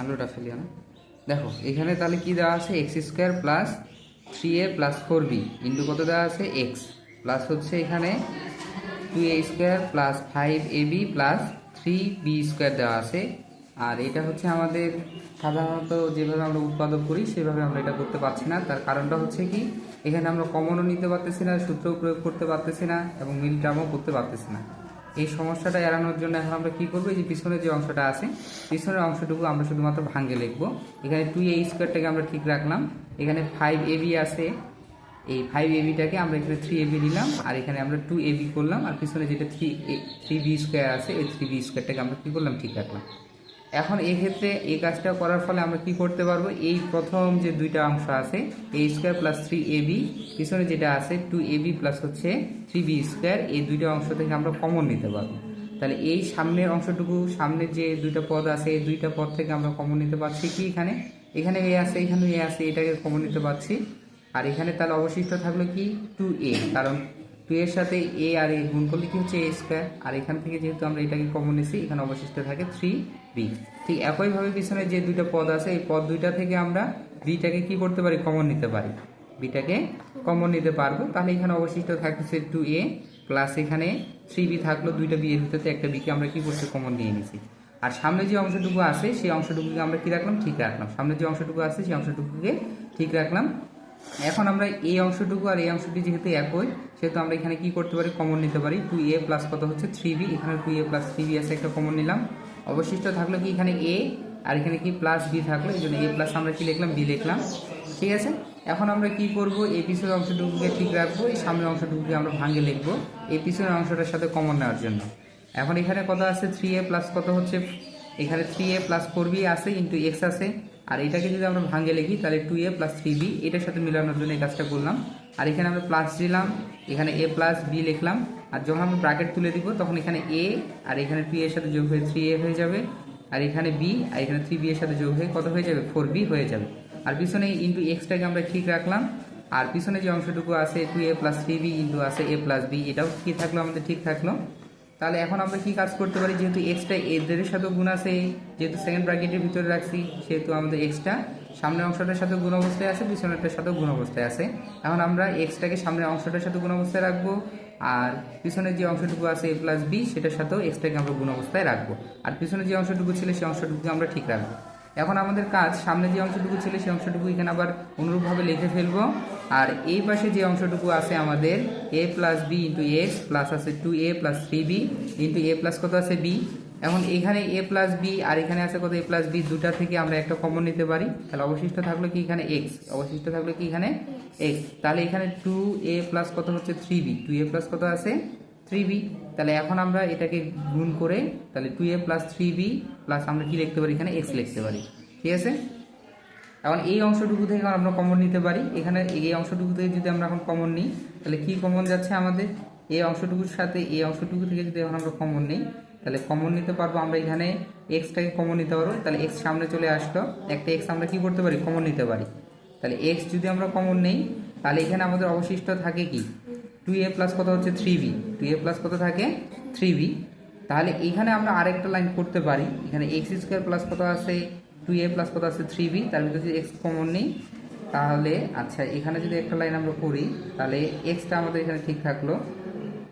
আলুটা ফেলিও না দেখো, এখানে তাহলে কি দেওয়া আছে? X square plus three a plus four b into কত দেওয়া আছে? এক্স প্লাস হচ্ছে এখানে two a square plus five a b plus three b square দেওয়া আছে। আর এটা হচ্ছে আমাদের সাধারণত যেভাবে আমরা উৎপাদক করি, সেভাবে আমরা এটা করতে পারছি না। তার কারণটা হচ্ছে কি, এখানে আমরা কমনও নিতে পারতেছি না সূত্র প্রয়োগ করতে পারতেছি না, এবং মিল টার্মও করতে পারতেছি না। এই সমস্যাটা এড়ানোর জন্য এখন আমরা কী করব? যে পিছনের যে অংশটা আছে, পিছনের অংশটুকু আমরা শুধুমাত্র ভাঙ্গে লিখব। এখানে টু এ স্কোয়ারটাকে আমরা ঠিক রাখলাম। এখানে ফাইভ এবি আছে। এই ফাইভ এবিটাকে আমরা এখানে থ্রি এবি নিলাম, আর এখানে আমরা টু এবি করলাম, আর পিছনে যেটা থ্রি থ্রি বি স্কোয়ার আছে, এই থ্রি বি স্কোয়ারটাকে আমরা কী করলাম? ঠিক রাখলাম। এখন এই ক্ষেত্রে এই কাজটা করার ফলে আমরা কি করতে পারব? এই প্রথম যে দুইটা অংশ আছে a square plus three a b পিছনে যেটা আছে টু এ বি প্লাস হচ্ছে থ্রি বি স্কোয়ার এই দুইটা অংশ থেকে আমরা কমন নিতে পারব। তাহলে এই সামনের অংশটুকু সামনের যে দুইটা পদ আছে, এই দুইটা পদ থেকে আমরা কমন নিতে পারছি কি এখানে? এখানে এ আছে, এখানে এ আছে, এটাকে কমন নিতে পারছি। আর এখানে তাহলে অবশিষ্ট থাকল কি? টু এ কারণ টু এর সাথে এ আর এ গুণ করলে কি হচ্ছে এ স্কোয়ার আর এখান থেকে যেহেতু আমরা এটাকে কমন নিছি এখানে অবশিষ্ট থাকে থ্রি বি ঠিক একইভাবে পিছনে যে দুইটা পদ আছে, এই পদ দুইটা থেকে আমরা বিটাকে কি করতে পারি? কমন নিতে পারি। বিটাকে কমন নিতে পারব। তাহলে এখানে অবশিষ্ট থাকতেছে টু এ প্লাস এখানে থ্রি বি থাকল, দুইটা বি এর ভিতরে একটা বিকে আমরা কি করছি? কমন নিয়ে নিছি। আর সামনে যে অংশটুকু আছে, সেই অংশটুকুকে আমরা কি রাখলাম? ঠিক রাখলাম। সামনে যে অংশটুকু আছে, সেই অংশটুকুকে ঠিক রাখলাম। এখন আমরা এই অংশটুকু আর এই অংশটি যেহেতু একই সেহেতু আমরা এখানে কি করতে পারি? কমন নিতে পারি। টু এ প্লাস কত হচ্ছে? থ্রি বি এখানে two a plus three b আছে একটা কমন নিলাম। অবশিষ্ট থাকল কি? এখানে এ আর এখানে কি? প্লাস বি থাকল। এই জন্য এ প্লাস আমরা কি লিখলাম? বি লিখলাম। ঠিক আছে? এখন আমরা কি করব? এই পিছনের অংশটুকুকে ঠিক রাখব। এই সামনের অংশটুকুকে আমরা ভাঙে লিখব। এই অংশটার সাথে কমন নেওয়ার জন্য। এখন এখানে কত আছে? থ্রি এ প্লাস কত হচ্ছে? এখানে three a plus four b আছে ইন্টু এক্স আছে। আর এটাকে যদি আমরা ভাঙে লিখি, তাহলে two a plus three b এটার সাথে মিলানোর জন্য এই কাজটা করলাম। আর এখানে আমরা প্লাস দিলাম, এখানে এ প্লাস বি লিখলাম, আর যখন আমরা ব্র্যাকেট তুলে দিব, তখন এখানে এ আর এখানে টু এর সাথে যোগ হয়ে থ্রি এ হয়ে যাবে, আর এখানে বি আর এখানে থ্রি বি এর সাথে যোগ হয়ে কত হয়ে যাবে? ফোর বি হয়ে যাবে। আর পিছনে ইন্টু এক্সটাকে আমরা ঠিক রাখলাম, আর পিছনে যে অংশটুকু আছে two a plus three b into আছে এ প্লাস বি এটাও কি থাকল? আমাদের ঠিক থাকল। তাহলে এখন আমরা কি কাজ করতে পারি? যেহেতু এক্সটা এদের সাথে গুণ আছে, যেহেতু সেকেন্ড ব্র্যাকেটের ভিতরে রাখছি, সেহেতু আমাদের এক্সটা সামনের অংশটার সাথে গুণ অবস্থায় আছে, পিছনেরটার সাথেও গুণ অবস্থায় আছে। এখন আমরা এক্সটাকে সামনের অংশটার সাথে গুণ অবস্থায় রাখব, আর পিছনের যে অংশটুকু আছে এ প্লাস বি সেটার সাথেও এক্সটাকে আমরা গুণ অবস্থায় রাখব। আর পিছনে যে অংশটুকু ছিল সেই অংশটুকু আমরা ঠিক রাখব। এখন আমাদের কাজ, সামনে যে অংশটুকু ছিল সেই অংশটুকু এখানে আবার অনুরূপভাবে লিখে ফেলব। আর এই পাশে যে অংশটুকু আছে আমাদের a plus b into x plus আছে two a plus three b into a plus কত আছে বি এখন এখানে এ প্লাস বি আর এখানে আছে কত এ প্লাস বি দুটা থেকে আমরা একটা কমন নিতে পারি। তাহলে অবশিষ্ট থাকল কি এখানে এক্স অবশিষ্ট থাকল কি এখানে এক্স তাহলে এখানে টু এ প্লাস কত হচ্ছে? Three b two a plus কত আছে? থ্রি বি তাহলে এখন আমরা এটাকে গুণ করে, তাহলে two A plus three B plus আমরা কি লিখতে পারি? এখানে এক্স লিখতে পারি। ঠিক আছে? এখন এই অংশটুকু থেকে আমরা কমন নিতে পারি। এখানে এই অংশটুকু থেকে যদি আমরা এখন কমন নিই, তাহলে কি কমন যাচ্ছে আমাদের? এই অংশটুকুর সাথে এই অংশটুকু থেকে যদি এখন আমরা কমন নিই তাহলে কমন নিতে পারব আমরা এখানে এক্সটাকে কমন নিতে পারব। তাহলে এক্স সামনে চলে আসলো। একটা এক্স আমরা কি করতে পারি? কমন নিতে পারি। তাহলে এক্স যদি আমরা কমন নেই, তাহলে এখানে আমাদের অবশিষ্ট থাকে কি? টু এ প্লাস কত হচ্ছে? Three B two A plus কত থাকে? থ্রি বি তাহলে এখানে আমরা আরেকটা লাইন করতে পারি। এখানে এক্স স্কোয়ার প্লাস কত আছে? টু এ প্লাস কত আছে? থ্রি বি তার ভিতরে যদি এক্স কমন নেই, তাহলে আচ্ছা এখানে যদি একটা লাইন আমরা করি, তাহলে এক্সটা আমাদের এখানে ঠিক থাকল।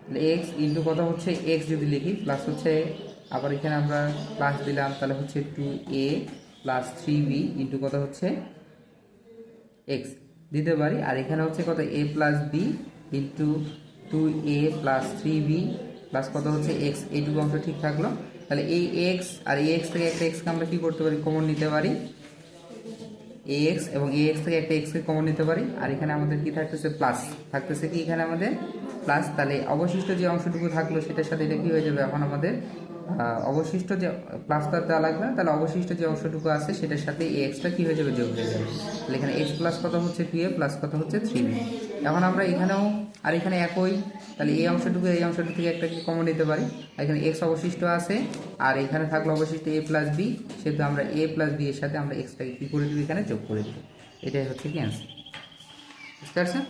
তাহলে এক্স ইন্টু কত হচ্ছে? এক্স যদি লিখি প্লাস হচ্ছে, আবার এখানে আমরা প্লাস দিলাম, তাহলে হচ্ছে two A plus three B into কত হচ্ছে? এক্স দিতে পারি, আর এখানে হচ্ছে কত? A plus B into two A plus three B plus কত হচ্ছে? এক্স এইটুকু অংশ ঠিক থাকল। তাহলে এই এক্স আর এই এক্স থেকে একটা এক্সকে আমরা কী করতে পারি? কমন নিতে পারি। এ এক্স এবং এ এক্স থেকে একটা এক্সকে কমন নিতে পারি। আর এখানে আমাদের কি থাকতেছে? প্লাস থাকতেছে কি এখানে আমাদের? প্লাস তাহলে অবশিষ্ট যে অংশটুকু থাকল সেটার সাথে এটা কি হয়ে যাবে এখন আমাদের? অবশিষ্ট যে প্লাস তো দেওয়া লাগবে না, তাহলে অবশিষ্ট যে অংশটুকু আছে সেটার সাথে এই এক্সটা কি হয়ে যাবে যোগ হয়ে যাবে। তাহলে এখানে এক্স প্লাস কত হচ্ছে টু এ প্লাস কত হচ্ছে থ্রি বি এখন আমরা এখানেও, আর এখানে একই, তাহলে এই অংশটুকু এই অংশটুকু থেকে একটা কি কমন নিতে পারি? এখানে এক্স অবশিষ্ট আছে, আর এখানে থাকল অবশিষ্ট এ প্লাস বি সেহেতু আমরা এ প্লাস বি এর সাথে আমরা এক্সটাকে কি করে দিব? এখানে যোগ করে দিব। এটাই হচ্ছে কি অ্যান্সার বুঝতে পারছেন?